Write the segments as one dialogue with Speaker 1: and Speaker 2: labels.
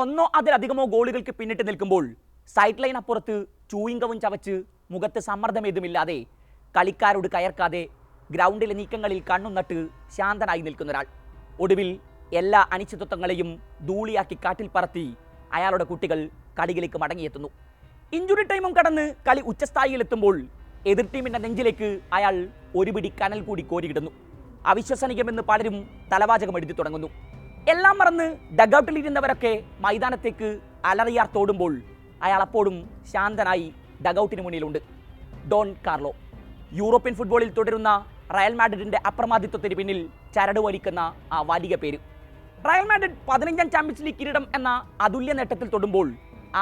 Speaker 1: ഒന്നോ അതിലധികമോ ഗോളുകൾക്ക് പിന്നിട്ട് നിൽക്കുമ്പോൾ സൈഡ് ലൈൻ അപ്പുറത്ത് ചൂയിങ്കവും ചവച്ച് മുഖത്ത് സമ്മർദ്ദമേതുമില്ലാതെ കളിക്കാരോട് കയർക്കാതെ ഗ്രൗണ്ടിലെ നീക്കങ്ങളിൽ കണ്ണും നട്ട് ശാന്തനായി നിൽക്കുന്ന ഒരാൾ ഒടുവിൽ എല്ലാ അനിശ്ചിതത്വങ്ങളെയും ധൂളിയാക്കി കാറ്റിൽ പറത്തി അയാളുടെ കുട്ടികൾ കളിയിലേക്ക് മടങ്ങിയെത്തുന്നു. ഇഞ്ചുറി ടൈമും കടന്ന് കളി ഉച്ചസ്ഥായിയിലെത്തുമ്പോൾ എതിർ ടീമിന്റെ നെഞ്ചിലേക്ക് അയാൾ ഒരു പിടി കനൽ കൂടി കോരിയിടുന്നു. അവിശ്വസനീയമെന്ന് പലരും തലവാചകം എഴുതി തുടങ്ങുന്നു. എല്ലാം മറന്ന് ഡഗൌട്ടിലിരുന്നവരൊക്കെ മൈതാനത്തേക്ക് അലറിയാർ തോടുമ്പോൾ അയാൾ അപ്പോഴും ശാന്തനായി ഡഗൌട്ടിന് മുന്നിലുണ്ട്. Don Carlo. യൂറോപ്യൻ ഫുട്ബോളിൽ തുടരുന്ന റയൽ മാഡ്രിഡിന്റെ അപ്രമാദിത്വത്തിന് പിന്നിൽ ചരട് വലിക്കുന്ന ആ വലിയ പേര്. റയൽ മാഡ്രിഡ് പതിനഞ്ചാം ചാമ്പ്യൻസ് ലീഗ് കിരീടം എന്ന അതുല്യ നേട്ടത്തിൽ തൊടുമ്പോൾ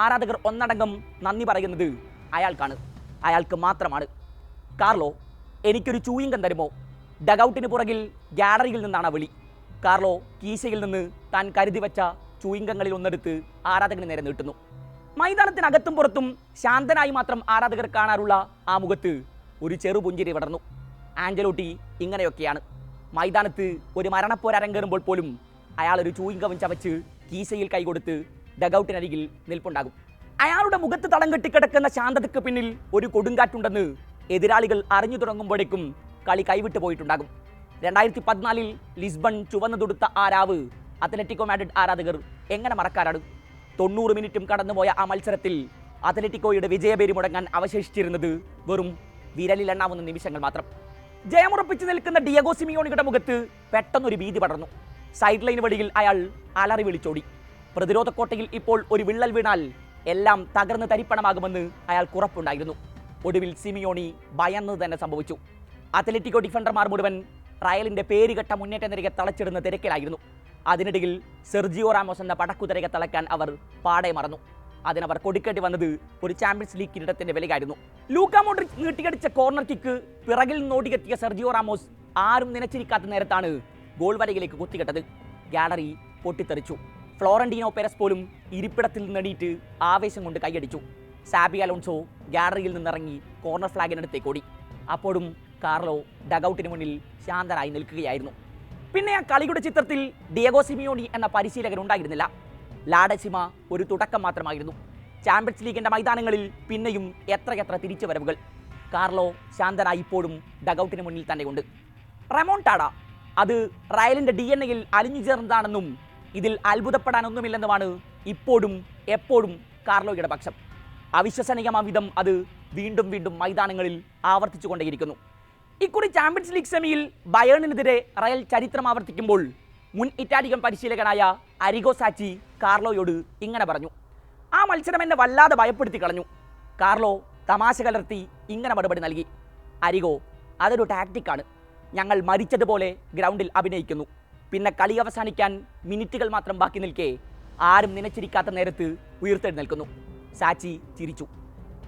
Speaker 1: ആരാധകർ ഒന്നടങ്കം നന്ദി പറയുന്നത് അയാൾക്കാണ്. അയാൾക്ക് മാത്രമാണ്. കാർലോ എനിക്കൊരു ചൂയിങ്കം തരുമോ? ഡഗൌട്ടിന് പുറകിൽ ഗ്യാലറിയിൽ നിന്നാണ് വിളി. കാർലോ കീശയിൽ നിന്ന് താൻ കരുതി വച്ച ചൂയിങ്കങ്ങളിൽ ഒന്നെടുത്ത് ആരാധകന് നേരെ നീട്ടുന്നു. മൈതാനത്തിനകത്തും പുറത്തും ശാന്തനായി മാത്രം ആരാധകർ കാണാറുള്ള ആ മുഖത്ത് ഒരു ചെറു പുഞ്ചിരി വിടർന്നു. ആഞ്ചലോട്ടി ഇങ്ങനെയൊക്കെയാണ്. മൈതാനത്ത് ഒരു മരണപ്പോരരങ്ങേറുമ്പോൾ പോലും അയാൾ ഒരു ചൂയിങ്കവും ചവച്ച് കീശയിൽ കൈകൊടുത്ത് ഡഗൌട്ടിനരികിൽ നിൽപ്പുണ്ടാകും. അയാളുടെ മുഖത്ത് തളം കെട്ടിക്കിടക്കുന്ന ശാന്തതയ്ക്ക് പിന്നിൽ ഒരു കൊടുങ്കാറ്റുണ്ടെന്ന് എതിരാളികൾ അറിഞ്ഞു തുടങ്ങുമ്പോഴേക്കും കളി കൈവിട്ടു പോയിട്ടുണ്ടാകും. രണ്ടായിരത്തി പതിനാലിൽ ലിസ്ബൺ ചുവന്നു തൊടുത്ത ആ രാവ് അത്ലറ്റിക്കോ മാഡ്രിഡ് ആരാധകർ എങ്ങനെ മറക്കാറാണ് തൊണ്ണൂറ് മിനിറ്റും കടന്നുപോയ ആ മത്സരത്തിൽ അത്ലറ്റിക്കോയുടെ വിജയപേരി മുടങ്ങാൻ അവശേഷിച്ചിരുന്നത് വെറും വിരലിലെണ്ണാവുന്ന നിമിഷങ്ങൾ മാത്രം. ജയമുറപ്പിച്ച് നിൽക്കുന്ന ഡിയഗോ സിമിയോണിയുടെ മുഖത്ത് പെട്ടെന്നൊരു ഭീതി പടർന്നു. സൈഡ് ലൈൻ വഴിയിൽ അയാൾ അലറി വിളിച്ചോടി. പ്രതിരോധ കോട്ടയിൽ ഇപ്പോൾ ഒരു വിള്ളൽ വീണാൽ എല്ലാം തകർന്ന് തരിപ്പണമാകുമെന്ന് അയാൾ ഉറപ്പുണ്ടായിരുന്നു. ഒടുവിൽ സിമിയോണി ഭയന്നത് തന്നെ സംഭവിച്ചു. അത്ലറ്റിക്കോ ഡിഫൻഡർമാർ മുഴുവൻ റയലിന്റെ പേരുകെട്ട മുന്നേറ്റ നിരക്ക് തളച്ചിടുന്ന തിരക്കിലായിരുന്നു. അതിനിടയിൽ സെർജിയോ റാമോസ് എന്ന പടക്കുതിരയെ തളയ്ക്കാൻ അവർ പാടെ മറന്നു. അതിനവർ കൊടുക്കേണ്ടി വന്നത് ഒരു ചാമ്പ്യൻസ് ലീഗ് കിരീടത്തിന്റെ വിലയായിരുന്നു ലൂക്ക മോഡ്രിക് നീട്ടിയടിച്ച കോർണർ കിക്ക് പിറകിൽ നോടിയെത്തിയ സെർജിയോ റാമോസ് ആരും നനച്ചിരിക്കാത്ത നേരത്താണ് ഗോൾ വരയിലേക്ക് കുത്തിക്കെട്ടത്. ഗാലറി പൊട്ടിത്തെറിച്ചു. ഫ്ലോറന്റീനോ പെരസ് പോലും ഇരിപ്പിടത്തിൽ നിന്നെണീറ്റ് ആവേശം കൊണ്ട് കൈയടിച്ചു. സാബി അലോൺസോ ഗാലറിയിൽ നിന്നിറങ്ങി കോർണർ ഫ്ലാഗിനടുത്തേക്ക് ഓടി. അപ്പോഴും കാർലോ ഡഗൌട്ടിന് മുന്നിൽ ശാന്തനായി നിൽക്കുകയായിരുന്നു. പിന്നെ ആ കളിയുടെ ചിത്രത്തിൽ ഡിയഗോ സിമിയോണി എന്ന പരിശീലകൻ ഉണ്ടായിരുന്നില്ല. ലാഡസിമ ഒരു തുടക്കം മാത്രമായിരുന്നു. ചാമ്പ്യൻസ് ലീഗിന്റെ മൈതാനങ്ങളിൽ പിന്നെയും എത്രയെത്ര തിരിച്ചുവരവുകൾ. കാർലോ ശാന്തനായി ഇപ്പോഴും ഡഗൌട്ടിന് മുന്നിൽ തന്നെയുണ്ട്. റെമോണ്ടാഡ അത് റയലിന്റെ ഡി എൻ എയിൽ അലിഞ്ഞു ചേർന്നതാണെന്നും ഇതിൽ അത്ഭുതപ്പെടാനൊന്നുമില്ലെന്നുമാണ് ഇപ്പോഴും എപ്പോഴും കാർലോയുടെ പക്ഷം. അവിശ്വസനീയമാം വിധം അത് വീണ്ടും വീണ്ടും മൈതാനങ്ങളിൽ ആവർത്തിച്ചുകൊണ്ടേയിരിക്കുന്നു. ഇക്കുറി ചാമ്പ്യൻസ് ലീഗ് സെമിയിൽ ബയേണിനെതിരെ റയൽ ചരിത്രം ആവർത്തിക്കുമ്പോൾ മുൻ ഇറ്റാലിയൻ പരിശീലകനായ അരിഗോ സാച്ചി കാർലോയോട് ഇങ്ങനെ പറഞ്ഞു. ആ മത്സരം എന്നെ വല്ലാതെ ഭയപ്പെടുത്തി കളഞ്ഞു. കാർലോ തമാശ കലർത്തി ഇങ്ങനെ മറുപടി നൽകി. അരിഗോ അതൊരു ടാക്റ്റിക്കാണ് ഞങ്ങൾ മരിച്ചതുപോലെ ഗ്രൗണ്ടിൽ അഭിനയിക്കുന്നു. പിന്നെ കളി അവസാനിക്കാൻ മിനിറ്റുകൾ മാത്രം ബാക്കി നിൽക്കേ ആരും നനച്ചിരിക്കാത്ത നേരത്ത് ഉയർത്തെഴുന്നേൽക്കുന്നു. സാച്ചി ചിരിച്ചു.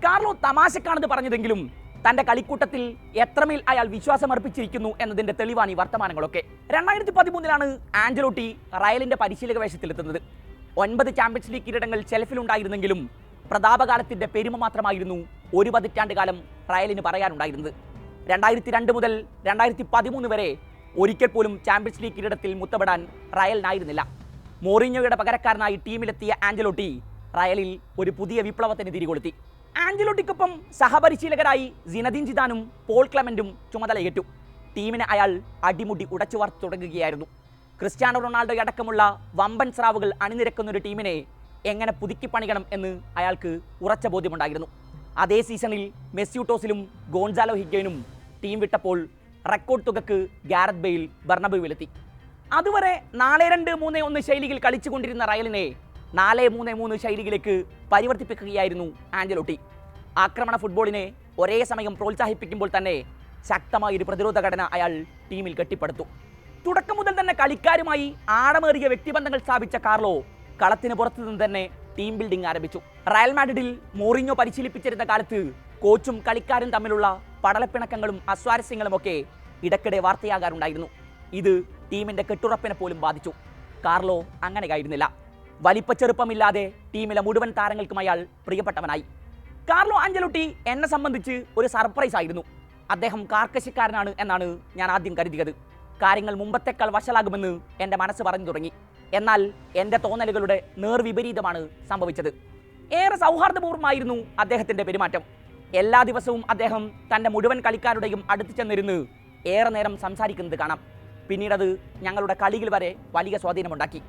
Speaker 1: കാർലോ തമാശക്കാണെന്ന് പറഞ്ഞതെങ്കിലും തന്റെ കളിക്കൂട്ടത്തിൽ എത്രമേൽ അയാൾ വിശ്വാസമർപ്പിച്ചിരിക്കുന്നു എന്നതിന്റെ തെളിവാണ് ഈ വർത്തമാനങ്ങളൊക്കെ. രണ്ടായിരത്തി പതിമൂന്നിലാണ് ആഞ്ചലോട്ടി റയലിന്റെ പരിശീലക വേഷത്തിലെത്തുന്നത്. ഒൻപത് ചാമ്പ്യൻസ് ലീഗ് കിരീടങ്ങൾ ചെലഫിലുണ്ടായിരുന്നെങ്കിലും പ്രതാപകാലത്തിന്റെ പെരുമ മാത്രമായിരുന്നു ഒരു പതിറ്റാണ്ട് കാലം റയലിന് പറയാനുണ്ടായിരുന്നത്. രണ്ടായിരത്തി രണ്ട് മുതൽ രണ്ടായിരത്തി പതിമൂന്ന് വരെ ഒരിക്കൽ പോലും ചാമ്പ്യൻസ് ലീഗ് കിരീടത്തിൽ മുത്തപ്പെടാൻ റയലിനായിരുന്നില്ല. മോറിഞ്ഞോയുടെ പകരക്കാരനായി ടീമിലെത്തിയ ആഞ്ചലോട്ടി റയലിൽ ഒരു പുതിയ വിപ്ലവത്തിന് തിരികൊളുത്തി. ആഞ്ചലോട്ടിക്കൊപ്പം സഹപരിശീലകരായി സിനദിൻ ജിദാനും പോൾ ക്ലമന്റും ചുമതലയേറ്റു. ടീമിനെ അയാൾ അടിമുടി ഉടച്ചു വാർത്തു തുടങ്ങുകയായിരുന്നു. ക്രിസ്ത്യാനോ റൊണാൾഡോ അടക്കമുള്ള വമ്പൻ സ്രാവുകൾ അണിനിരക്കുന്ന ഒരു ടീമിനെ എങ്ങനെ പുതുക്കി പണിയണം എന്ന് അയാൾക്ക് ഉറച്ച ബോധ്യമുണ്ടായിരുന്നു. അതേ സീസണിൽ മെസ്യൂട്ടോസിലും ഗോൺസാലോ ഹിഗേനും ടീം വിട്ടപ്പോൾ റെക്കോർഡ് തുകക്ക് ഗാരത് ബെയിൽ ബർണബുവിലെത്തി. അതുവരെ നാല് രണ്ട് മൂന്ന് ഒന്ന് ശൈലിയിൽ കളിച്ചുകൊണ്ടിരുന്ന റയലിനെ നാല് മൂന്ന് മൂന്ന് ശൈലിയിലേക്ക് പരിവർത്തിപ്പിക്കുകയായിരുന്നു ആഞ്ചലോട്ടി ആക്രമണ ഫുട്ബോളിനെ ഒരേ സമയം പ്രോത്സാഹിപ്പിക്കുമ്പോൾ തന്നെ ശക്തമായ ഒരു പ്രതിരോധ ഘടന അയാൾ ടീമിൽ കെട്ടിപ്പടുത്തു. തുടക്കം മുതൽ തന്നെ കളിക്കാരുമായി ആഴമേറിയ വ്യക്തിബന്ധങ്ങൾ സ്ഥാപിച്ച കാർലോ കളത്തിന് പുറത്തു നിന്ന് തന്നെ ടീം ബിൽഡിംഗ് ആരംഭിച്ചു. റയൽ മാഡ്രിഡിൽ മോറിഞ്ഞോ പരിശീലിപ്പിച്ചിരുന്ന കാലത്ത് കോച്ചും കളിക്കാരും തമ്മിലുള്ള പടലപ്പിണക്കങ്ങളും അസ്വാരസ്യങ്ങളും ഒക്കെ ഇടയ്ക്കിടെ വാർത്തയാകാറുണ്ടായിരുന്നു. ഇത് ടീമിന്റെ കെട്ടുറപ്പിനെ പോലും ബാധിച്ചു. കാർലോ അങ്ങനെയായിരുന്നില്ല വലിപ്പച്ചെറുപ്പമില്ലാതെ ടീമിലെ മുഴുവൻ താരങ്ങൾക്കും അയാൾ പ്രിയപ്പെട്ടവനായി. കാർലോ അഞ്ചലുട്ടി എന്നെ സംബന്ധിച്ച് ഒരു സർപ്രൈസ് ആയിരുന്നു. അദ്ദേഹം കാർക്കശക്കാരനാണ് എന്നാണ് ഞാൻ ആദ്യം കരുതിയത്. കാര്യങ്ങൾ മുമ്പത്തേക്കാൾ വഷളാകുമെന്ന് എന്റെ മനസ്സ് പറഞ്ഞു തുടങ്ങി. എന്നാൽ എന്റെ തോന്നലുകളുടെ നേർവിപരീതമാണ് സംഭവിച്ചത്. ഏറെ സൗഹാർദ്ദപൂർവമായിരുന്നു അദ്ദേഹത്തിന്റെ പെരുമാറ്റം. എല്ലാ ദിവസവും അദ്ദേഹം തന്റെ മുഴുവൻ കളിക്കാരുടെയും അടുത്ത് ചെന്നിരുന്ന് ഏറെ നേരം സംസാരിക്കുന്നത് കാണാം. പിന്നീടത് ഞങ്ങളുടെ കളികൾ വരെ വലിയ സ്വാധീനമുണ്ടാക്കി.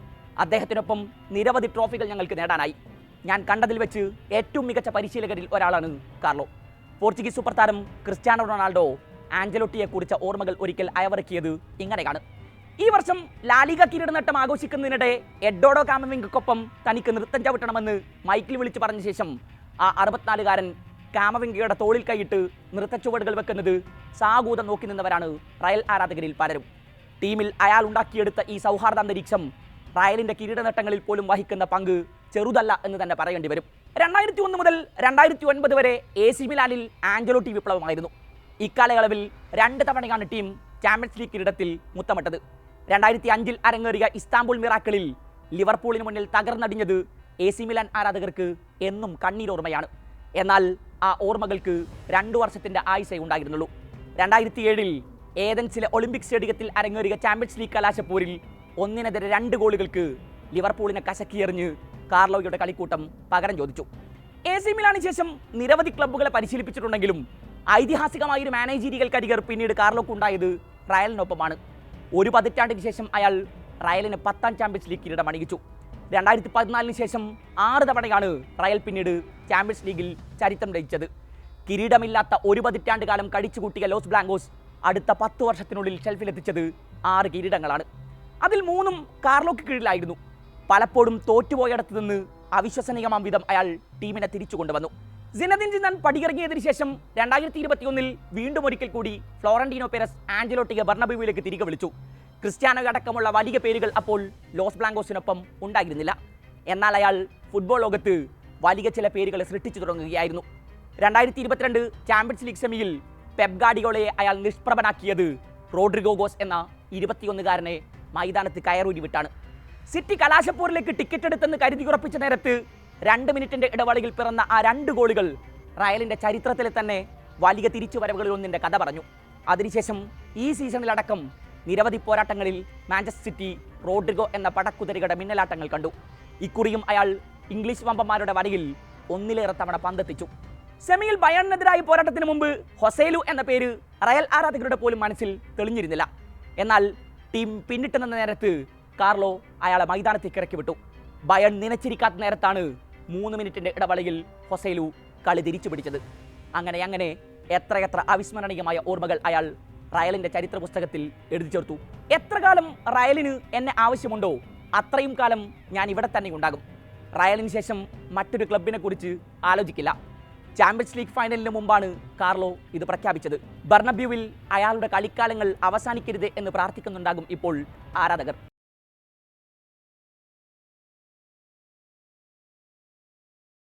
Speaker 1: അദ്ദേഹത്തിനൊപ്പം നിരവധി ട്രോഫികൾ ഞങ്ങൾക്ക് നേടാനായി. ഞാൻ കണ്ടതിൽ വെച്ച് ഏറ്റവും മികച്ച പരിശീലകരിൽ ഒരാളാണ് കാർലോ. പോർച്ചുഗീസ് സൂപ്പർ താരം ക്രിസ്ത്യാനോ റൊണാൾഡോ ആഞ്ചലോട്ടിയെ കുറിച്ച ഓർമ്മകൾ ഒരിക്കൽ അയവിറക്കിയത് ഇങ്ങനെയാണ്. ഈ വർഷം ലാലിക കിരീട നേട്ടം ആഘോഷിക്കുന്നതിനിടെ എഡോഡോ കാമവിംഗക്കൊപ്പം തനിക്ക് നൃത്തം ചവിട്ടണമെന്ന് മൈക്കിൽ വിളിച്ചു പറഞ്ഞ ശേഷം ആ അറുപത്തിനാലുകാരൻ കാമവിംഗയുടെ തോളിൽ കൈയിട്ട് നൃത്തച്ചുവടുകൾ വെക്കുന്നത് സാഗൂതം നോക്കി നിന്നവരാണ് റയൽ ആരാധകരിൽ പലരും. ടീമിൽ അയാൾ ഉണ്ടാക്കിയെടുത്ത ഈ സൗഹാർദ്ദ അന്തരീക്ഷം റയലിന്റെ കിരീടനേട്ടങ്ങളിൽ പോലും വഹിക്കുന്ന പങ്ക് ചെറുതല്ല എന്ന് തന്നെ പറയേണ്ടി വരും. രണ്ടായിരത്തി ഒന്ന് മുതൽ രണ്ടായിരത്തി ഒൻപത് വരെ എ സി മിലാനിൽ ആഞ്ചലോട്ടി വിപ്ലവമായിരുന്നു. ഇക്കാലയളവിൽ രണ്ട് തവണയാണ് ടീം ചാമ്പ്യൻസ് ലീഗ് കിരീടത്തിൽ മുത്തമിട്ടത്. രണ്ടായിരത്തി അഞ്ചിൽ അരങ്ങേറിയ ഇസ്താംബുൾ മിറാക്കളിൽ ലിവർപൂളിന് മുന്നിൽ തകർന്നടിഞ്ഞത് എ സി മിലാൻ ആരാധകർക്ക് എന്നും കണ്ണീരോർമ്മയാണ്. എന്നാൽ ആ ഓർമ്മകൾക്ക് രണ്ടു വർഷത്തിന്റെ ആയുസേ ഉണ്ടായിരുന്നുള്ളൂ. രണ്ടായിരത്തി ഏഴിൽ ഏതൻസിലെ ഒളിമ്പിക് സ്റ്റേഡിയത്തിൽ അരങ്ങേറിയ ചാമ്പ്യൻസ് ലീഗ് കലാശപ്പോരിൽ ഒന്നിനെതിരെ രണ്ട് ഗോളുകൾക്ക് ലിവർപൂളിനെ കശക്കിയെറിഞ്ഞ് കാർലോയുടെ കളിക്കൂട്ടം പകരം ചോദിച്ചു. എ സി മിലാന് ശേഷം നിരവധി ക്ലബ്ബുകളെ പരിശീലിപ്പിച്ചിട്ടുണ്ടെങ്കിലും ഐതിഹാസികമായ ഒരു മാനേജീരിയൽ കരിയർ പിന്നീട് കാർലോക്ക് ഉണ്ടായത് റയലിനൊപ്പമാണ്. ഒരു പതിറ്റാണ്ടിന് ശേഷം അയാൾ റയലിന് പത്താം ചാമ്പ്യൻസ് ലീഗ് കിരീടം അണിയിച്ചു. രണ്ടായിരത്തി പതിനാലിന് ശേഷം ആറ് തവണയാണ് റയൽ പിന്നീട് ചാമ്പ്യൻസ് ലീഗിൽ ചരിത്രം രചിച്ചത്. കിരീടമില്ലാത്ത ഒരു പതിറ്റാണ്ട് കാലം കടിച്ചുകൂട്ടിയ ലോസ് ബ്ലാങ്കോസ് അടുത്ത പത്ത് വർഷത്തിനുള്ളിൽ ഷെൽഫിലെത്തിച്ചത് ആറ് കിരീടങ്ങളാണ്. അതിൽ മൂന്നും കാർലോക്ക് കീഴിലായിരുന്നു. പലപ്പോഴും തോറ്റുപോയടത്തു നിന്ന് അവിശ്വസനീയമാം വിധം അയാൾ ടീമിനെ തിരിച്ചു കൊണ്ടുവന്നു. സിനദിൻ ജിന്നാൻ പടിയിറങ്ങിയതിനു ശേഷം രണ്ടായിരത്തി ഇരുപത്തിയൊന്നിൽ വീണ്ടും ഒരിക്കൽ കൂടി ഫ്ലോറന്റീനോ പെരസ് ആഞ്ചലോട്ടിയെ ബർണബുവിലേക്ക് തിരികെ വിളിച്ചു. ക്രിസ്ത്യാനോ അടക്കമുള്ള വലിയ പേരുകൾ അപ്പോൾ ലോസ് ബ്ലാങ്കോസിനൊപ്പം ഉണ്ടായിരുന്നില്ല. എന്നാൽ അയാൾ ഫുട്ബോൾ ലോകത്ത് വലിയ ചില പേരുകളെ സൃഷ്ടിച്ചു തുടങ്ങുകയായിരുന്നു. രണ്ടായിരത്തി ഇരുപത്തിരണ്ട് ചാമ്പ്യൻസ് ലീഗ് സെമിയിൽ പെപ് ഗാഡിയോളയെ അയാൾ നിഷ്പ്രഭനാക്കിയത് റോഡ്രിഗോഗോസ് എന്ന ഇരുപത്തിയൊന്നുകാരനെ മൈതാനത്ത് കയറൂരി വിട്ടാണ്. സിറ്റി കലാശപ്പൂരിലേക്ക് ടിക്കറ്റ് എടുത്തെന്ന് കരുതി ഉറപ്പിച്ച നേരത്ത് രണ്ട് മിനിറ്റിന്റെ ഇടവേളയിൽ പിറന്ന ആ രണ്ട് ഗോളുകൾ റയലിന്റെ ചരിത്രത്തിലെ തന്നെ വലിയ തിരിച്ചുവരവുകളിൽ ഒന്നിന്റെ കഥ പറഞ്ഞു. അതിനുശേഷം ഈ സീസണിലടക്കം നിരവധി പോരാട്ടങ്ങളിൽ മാഞ്ചസ്റ്റർ സിറ്റി റോഡ്രിഗോ എന്ന പടക്കുതിരികളുടെ മിന്നലാട്ടങ്ങൾ കണ്ടു. ഇക്കുറിയും അയാൾ ഇംഗ്ലീഷ് വമ്പന്മാരുടെ വരയിൽ ഒന്നിലേറെ തവണ പന്തെത്തിച്ചു സെമിയിൽ ബയണിനെതിരായ പോരാട്ടത്തിന് മുമ്പ് ഹൊസേലു എന്ന പേര് റയൽ ആരാധകരുടെ പോലും മനസ്സിൽ തെളിഞ്ഞിരുന്നില്ല. എന്നാൽ ടീം പിന്നിട്ട് നിന്ന നേരത്ത് കാർലോ അയാളെ മൈതാനത്തേക്ക് ഇറക്കി വിട്ടു ബയൺ നനച്ചിരിക്കാത്ത നേരത്താണ് മൂന്ന് മിനിറ്റിന്റെ ഇടവളയിൽ ഹൊസൈലു കളി തിരിച്ചു പിടിച്ചത്. അങ്ങനെ അങ്ങനെ എത്രയെത്ര അവിസ്മരണീയമായ ഓർമ്മകൾ അയാൾ റയലിന്റെ ചരിത്ര പുസ്തകത്തിൽ എഴുതി ചേർത്തു. എത്ര കാലം റയലിന് എന്നെ ആവശ്യമുണ്ടോ അത്രയും കാലം ഞാൻ ഇവിടെ തന്നെ ഉണ്ടാകും. റയലിന് ശേഷം മറ്റൊരു ക്ലബിനെ കുറിച്ച് ആലോചിക്കില്ല. ചാമ്പ്യൻസ് ലീഗ് ഫൈനലിന് മുമ്പാണ് കാർലോ ഇത് പ്രഖ്യാപിച്ചത്. ബർണബ്യൂവിൽ അയാളുടെ കളിക്കാലങ്ങൾ അവസാനിക്കരുത് എന്ന് പ്രാർത്ഥിക്കുന്നുണ്ടാകും ഇപ്പോൾ ആരാധകർ.